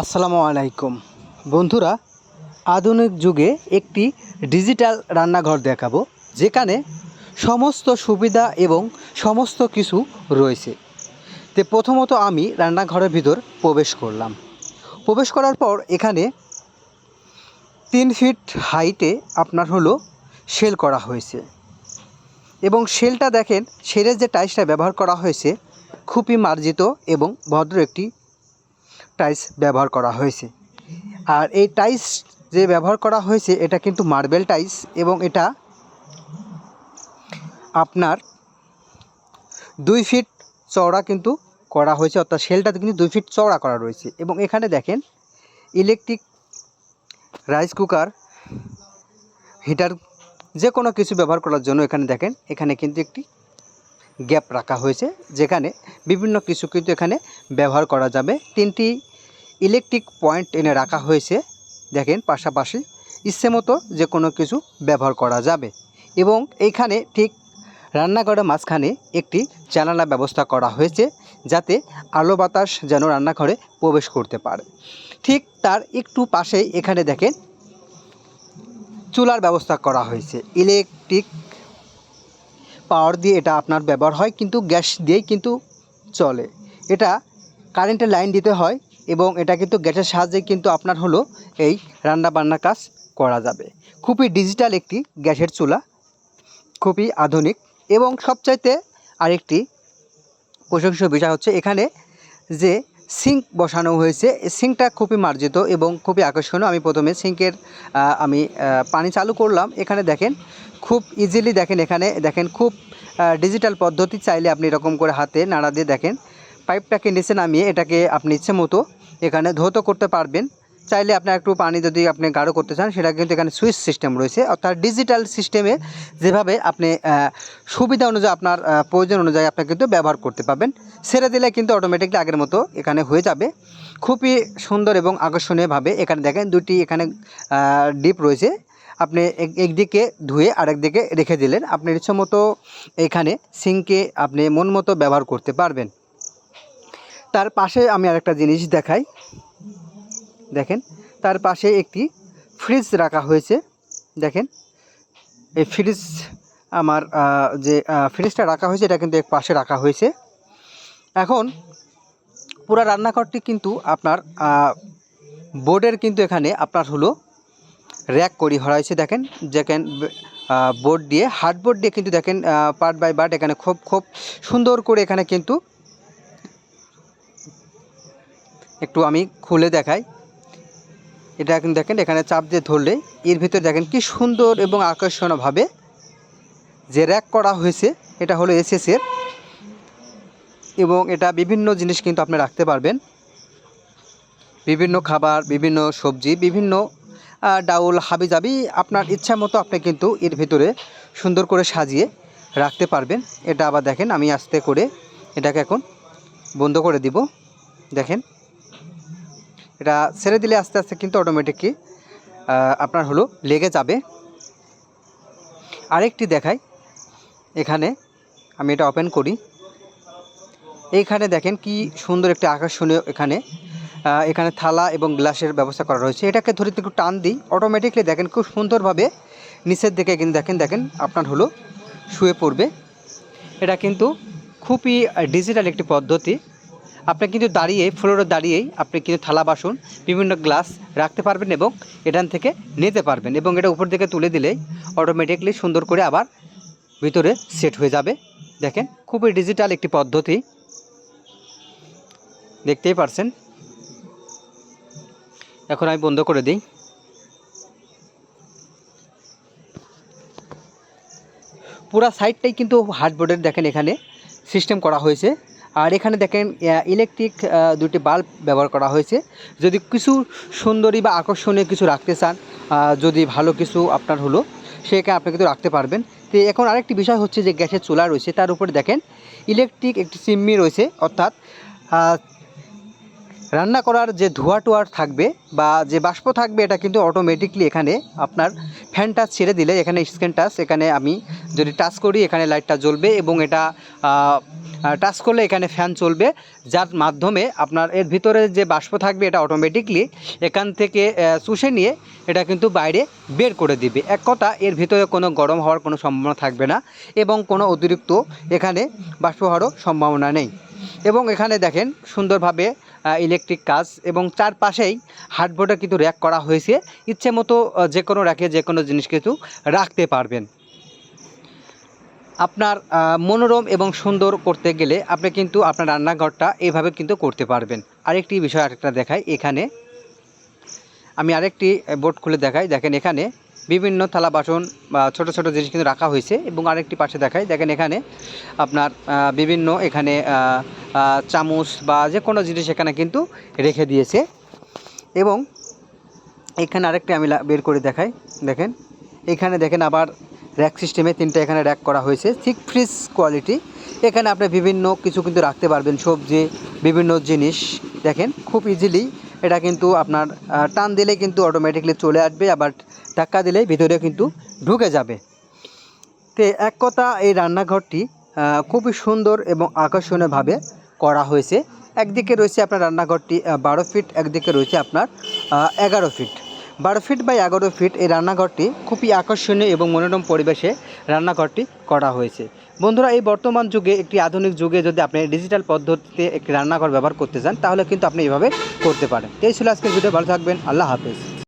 আসসালামু আলাইকুম। বন্ধুরা, আধুনিক যুগে একটি ডিজিটাল রান্নাঘর দেখাবো, যেখানে সমস্ত সুবিধা এবং সমস্ত কিছু রয়েছে। তে প্রথমত আমি রান্নাঘরের ভিতর প্রবেশ করলাম। প্রবেশ করার পর এখানে তিন ফিট হাইটে আপনার হলো সেল করা হয়েছে। এবং সেলটা দেখেন সেলের যে টাইলসটা ব্যবহার করা হয়েছে, খুবই মার্জিত এবং ভদ্র একটি টাইলস ব্যবহার করা হয়েছে। আর এই টাইলস যে ব্যবহার করা হয়েছে, এটা কিন্তু মার্বেল টাইলস এবং এটা আপনার দুই ফিট চওড়া কিন্তু করা হয়েছে, অর্থাৎ শেলটাতে কিন্তু দুই ফিট চওড়া করা রয়েছে। এবং এখানে দেখেন, ইলেকট্রিক রাইস কুকার, হিটার যে কোনো কিছু ব্যবহার করার জন্য এখানে দেখেন, এখানে কিন্তু একটি গ্যাপ রাখা হয়েছে, যেখানে বিভিন্ন কিছু কিন্তু এখানে ব্যবহার করা যাবে। তিনটি ইলেকট্রিক পয়েন্ট এনে রাখা হয়েছে, দেখেন পাশাপাশি। ইচ্ছে মতো যে কোনো কিছু ব্যবহার করা যাবে। এবং এইখানে ঠিক রান্নাঘরের মাঝখানে একটি জানালা ব্যবস্থা করা হয়েছে, যাতে আলো বাতাস যেন রান্নাঘরে প্রবেশ করতে পারে। ঠিক তার একটু পাশেই এখানে দেখেন চুলার ব্যবস্থা করা হয়েছে। ইলেকট্রিক পাওয়ার দিয়ে এটা আপনার ব্যবহার হয়, কিন্তু গ্যাস দিয়েই কিন্তু চলে। এটা কারেন্টের লাইন দিতে হয় এবং এটা কিন্তু গ্যাসের সাহায্যে কিন্তু আপনার হলো এই রান্না বান্না কাজ করা যাবে। খুবই ডিজিটাল একটি গ্যাসের চুলা, খুবই আধুনিক এবং সবচাইতে আরেকটি প্রশংসনীয় বিষয় হচ্ছে এখানে যে সিঙ্ক বসানো হয়েছে। সিঙ্কটা খুবই মার্জিত এবং খুবই আকর্ষণীয়। আমি প্রথমে সিঙ্কের আমি পানি চালু করলাম। এখানে দেখেন, খুব ইজিলি দেখেন এখানে, দেখেন খুব ডিজিটাল পদ্ধতি চাইলে আপনি এরকম করে হাতে নাড়া দিয়ে দেখেন। পাইপটাকে নিচে নামিয়ে এটাকে আপনি ইচ্ছে মতো এখানে ধৌত করতে পারবেন। চাইলে আপনার একটু পানি যদি আপনি গাঢ় করতে চান, সেটা কিন্তু এখানে সুইচ সিস্টেম রয়েছে। অর্থাৎ ডিজিটাল সিস্টেমে যেভাবে আপনি সুবিধা অনুযায়ী আপনার প্রয়োজন অনুযায়ী আপনি কিন্তু ব্যবহার করতে পারবেন। ছেড়ে দিলে কিন্তু অটোমেটিকলি আগের মতো এখানে হয়ে যাবে। খুবই সুন্দর এবং আকর্ষণীয়ভাবে এখানে দেখেন দুটি এখানে ডিপ রয়েছে। আপনি এক- একদিকে ধুয়ে আরেকদিকে রেখে দিলেন। আপনি মতো এখানে সিঙ্কে আপনি মন মতো ব্যবহার করতে পারবেন। তার পাশে আমি আরেকটা জিনিস দেখাই। দেখেন, তার পাশে একটি ফ্রিজ রাখা হয়েছে। দেখেন, এই ফ্রিজ আমার যে ফ্রিজটা রাখা হয়েছে, এটা কিন্তু এক পাশে রাখা হয়েছে। এখন পুরো রান্নাঘরটি কিন্তু আপনার বোর্ডের কিন্তু এখানে আপনার হলো র্যাক করি করা হয়েছে, দেখেন দেখেন বোর্ড দিয়ে, হার্ডবোর্ড দিয়ে কিন্তু দেখেন পার্ট বাই পার্ট এখানে খুব খুব সুন্দর করে এখানে কিন্তু একটু আমি খুলে দেখাই। এটা এখন দেখেন, এখানে চাপ দিয়ে ধরলে এর ভিতরে দেখেন কি সুন্দর এবং আকর্ষণীয়ভাবে যে র্যাক করা হয়েছে, এটা হলো এসএসের এবং এটা বিভিন্ন জিনিস কিন্তু আপনি রাখতে পারবেন। বিভিন্ন খাবার, বিভিন্ন সবজি, বিভিন্ন ডাউল, হাবিজাবি আপনার ইচ্ছা মতো আপনি কিন্তু এর ভিতরে সুন্দর করে সাজিয়ে রাখতে পারবেন। এটা আবার দেখেন, আমি আস্তে করে এটাকে এখন বন্ধ করে দিব। দেখেন, এটা ছেড়ে দিলে আস্তে আস্তে কিন্তু অটোমেটিকলি আপনার হলো লেগে যাবে। আরেকটি দেখাই, এখানে আমি এটা ওপেন করি। এইখানে দেখেন কি সুন্দর একটি আকর্ষণীয় এখানে। এখানে থালা এবং গ্লাসের ব্যবস্থা করা রয়েছে। এটাকে ধরে একটু টান দিই। অটোমেটিকলি দেখেন খুব সুন্দরভাবে নিচের দিকে কিন্তু দেখেন দেখেন আপনার হলো শুয়ে পড়বে। এটা কিন্তু খুবই ডিজিটাল একটি পদ্ধতি। আপনি কিন্তু দাঁড়িয়ে ফ্লোরে দাঁড়িয়েই আপনি কিন্তু থালা, বাসন, বিভিন্ন গ্লাস রাখতে পারবেন এবং এখান থেকে নিতে পারবেন এবং এটা উপর দিকে তুলে দিলেই অটোমেটিকলি সুন্দর করে আবার ভিতরে সেট হয়ে যাবে। দেখেন, খুবই ডিজিটাল একটি পদ্ধতি। দেখতেই পারছেন। এখন আমি বন্ধ করে দিই। পুরা সাইডটাই কিন্তু হার্ডবোর্ডের দেখেন এখানে সিস্টেম করা হয়েছে। আর এখানে দেখেন ইলেকট্রিক দুটি বাল্ব ব্যবহার করা হয়েছে। যদি কিছু সুন্দরী বা আকর্ষণীয় কিছু রাখতে চান যদি ভালো কিছু আপনার হলো সেখানে আপনি কিন্তু রাখতে পারবেন। তো এখন আরেকটি বিষয় হচ্ছে যে গ্যাসের চুলা রয়েছে, তার উপরে দেখেন, ইলেকট্রিক একটি চিমনি রয়েছে, অর্থাৎ রান্না করার যে ধোয়া টোয়ার থাকবে বা যে বাষ্প থাকবে, এটা কিন্তু অটোমেটিকলি এখানে আপনার ফ্যান টাচ ছেড়ে দিলে, এখানে স্ক্রিন টাচ এখানে আমি যদি টাচ করি, এখানে লাইটটা জ্বলবে এবং এটা টাচ করলে এখানে ফ্যান চলবে, যার মাধ্যমে আপনার এর ভিতরে যে বাষ্প থাকবে, এটা অটোমেটিকলি এখান থেকে চুষে নিয়ে এটা কিন্তু বাইরে বের করে দিবে। এক কথা, এর ভিতরে কোনো গরম হওয়ার কোনো সম্ভাবনা থাকবে না এবং কোনো অতিরিক্ত এখানে বাষ্প হওয়ারও সম্ভাবনা নেই। এবং এখানে দেখেন, সুন্দরভাবে ইলেকট্রিক কাজ এবং চারপাশেই হার্ডবোর্ডে কিন্তু র্যাক করা হয়েছে। ইচ্ছে মতো যে কোনো র্যাকে যে কোনো জিনিস কিন্তু রাখতে পারবেন। আপনার মনোরম এবং সুন্দর করতে গেলে আপনি কিন্তু আপনার রান্নাঘরটা এইভাবে কিন্তু করতে পারবেন। আরেকটি বিষয় আরেকটা দেখাই এখানে। আমি আরেকটি বোর্ড খুলে দেখাই। দেখেন এখানে বিভিন্ন থালা বাসন বা ছোট ছোট জিনিস কিন্তু রাখা হয়েছে। এবং আরেকটি পাশে দেখাই, দেখেন এখানে আপনার বিভিন্ন এখানে চামচ বা যে কোনো জিনিস এখানে কিন্তু রেখে দিয়েছে। এবং এখানে আরেকটি আমি বের করে দেখাই, দেখেন। এখানে দেখেন আবার র্যাক সিস্টেমে তিনটা এখানে র্যাক করা হয়েছে ঠিক ফ্রিজ কোয়ালিটি এখানে আপনি বিভিন্ন কিছু কিন্তু রাখতে পারবেন, সবজি, বিভিন্ন জিনিস। দেখেন, খুব ইজিলি এটা কিন্তু আপনার টান দিলে কিন্তু অটোমেটিকলি চলে আসবে, আবার ধাক্কা দিলে ভিতরে কিন্তু ঢুকে যাবে। তো এক কথা, এই রান্নাঘরটি খুবই সুন্দর এবং আকর্ষণীয়ভাবে করা হয়েছে। একদিকে রয়েছে আপনার রান্নাঘরটি বারো ফিট, একদিকে রয়েছে আপনার এগারো ফিট। বারো ফিট বাই এগারো ফিট এই রান্নাঘরটি খুবই আকর্ষণীয় এবং মনোরম পরিবেশে রান্নাঘরটি করা হয়েছে। বন্ধুরা, এই বর্তমান যুগে, একটি আধুনিক যুগে যদি আপনি ডিজিটাল পদ্ধতিতে একটি রান্নাঘর ব্যবহার করতে চান, তাহলে কিন্তু আপনি এভাবে করতে পারেন। এই ছিল আজকের ভিডিও ভালো থাকবেন, আল্লাহ হাফেজ।